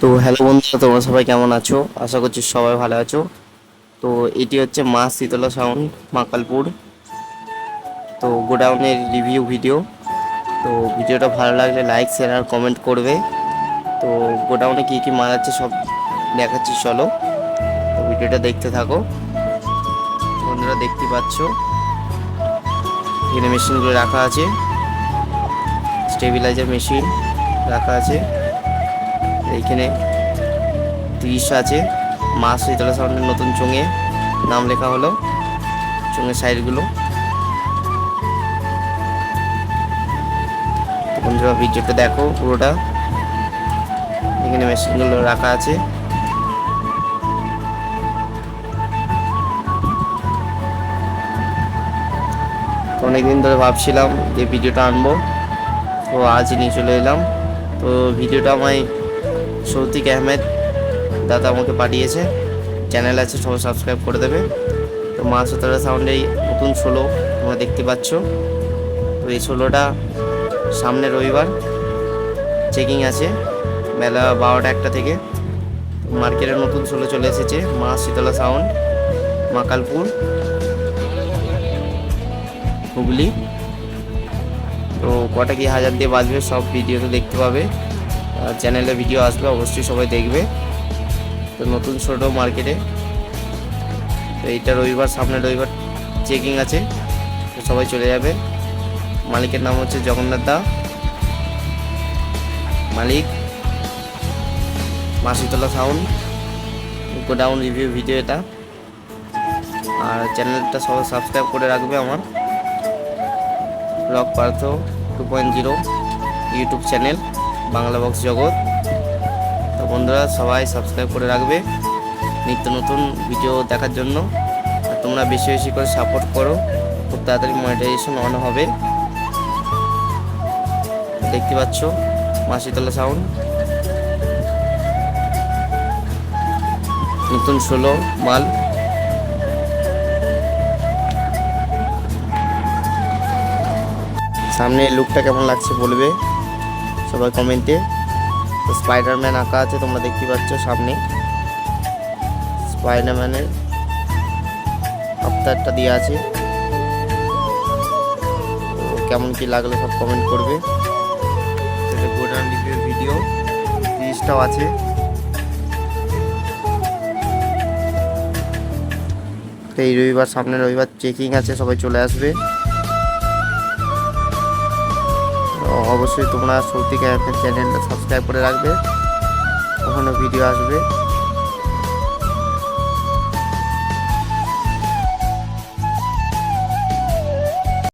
তো হ্যালো বন্ধুরা, তোমরা সবাই কেমন আছো? আশা করছি সবাই ভালো আছো। তো এটি হচ্ছে মা শীতলা সাউন্ড মাকালপুর তো গোডাউনের রিভিউ ভিডিও তো ভিডিওটা ভালো লাগলে লাইক শেয়ার আর কমেন্ট করবে। তো গোডাউনে কী কী মাল আছে সব দেখাচ্ছি, চলো। তো ভিডিওটা দেখতে থাকো। বন্ধুরা দেখতে পাচ্ছ। এখানে মেশিনগুলো রাখা আছে। স্টেবিলাইজার মেশিন রাখা আছে। এইখানে তিরিশ আছে। মা শীতলা সাউন্ডের নতুন চোঙে নাম লেখা হলো। চোঙের সাইডগুলো। বন্ধুরা, ভিডিওটা দেখো পুরোটা। এখানে মেশিনগুলো রাখা আছে। অনেকদিন ধরে ভাবছিলাম যে ভিডিওটা আনব। তো আজ নিয়ে চলে এলাম। তো ভিডিওটা আমায় সৌতিক আহমেদ দাদা আমাকে পাঠিয়েছে। চ্যানেল আছে, সবাই সাবস্ক্রাইব করে দেবে। তো মা সতরা সাউন্ডেই নতুন ষোলো, তোমরা দেখতে পাচ্ছ। তো এই ষোলোটা সামনে রবিবার চেকিং আছে। বেলা বারোটা একটা থেকে। মার্কেটে নতুন ষোলো চলে এসেছে, মা শীতলা সাউন্ড মাকালপুর হুগলি। তো কটা কি হাজার দিয়ে বাজবে সব ভিডিওতে দেখতে পাবে। চ্যানেলে ভিডিও আসবে, অবশ্যই সবাই দেখবে। তো নতুন ছোট মার্কেটে তো এইটা রবিবার, সামনে রবিবার চেকিং আছে। তো সবাই চলে যাবে। মালিকের নাম হচ্ছে জগন্নাথ দা। মালিক। Masitala sound godown review video এটা। আর চ্যানেলটা সবাই সাবস্ক্রাইব করে রাখবে আমার। Rock Partha two point zero, YouTube channel Bangla box জগৎ। তো বন্ধুরা, সবাই সাবস্ক্রাইব করে রাখবে নিত্য নতুন ভিডিও দেখার জন্য। আর তোমরা বেশি বেশি করে সাপোর্ট করো, খুব তাড়াতাড়ি মনিটাইজেশন অন হবে। দেখতে পাচ্ছ, মাসিতলা সাউন্ড নতুন ষোলো মাল। সামনে লুকটা কেমন লাগছে বলবে? সবাই কমেন্টে। তো স্পাইডারম্যান আঁকা আছে তোমরা দেখতে পাচ্ছ সামনে। স্পাইডারম্যানের আফতারটা দেওয়া আছে। কেমন কি লাগল সব কমেন্ট করবে। এটা গোডাউন রিভিউ ভিডিও জিনিসটাও আছে। তো এই রবিবার সামনে রবিবার চেকিং আছে সবাই চলে আসবে। অবশ্যই তোমরা সৌতিক অ্যাপের চ্যানেলটা সাবস্ক্রাইব করে রাখবে। ওখানে ভিডিও আসবে।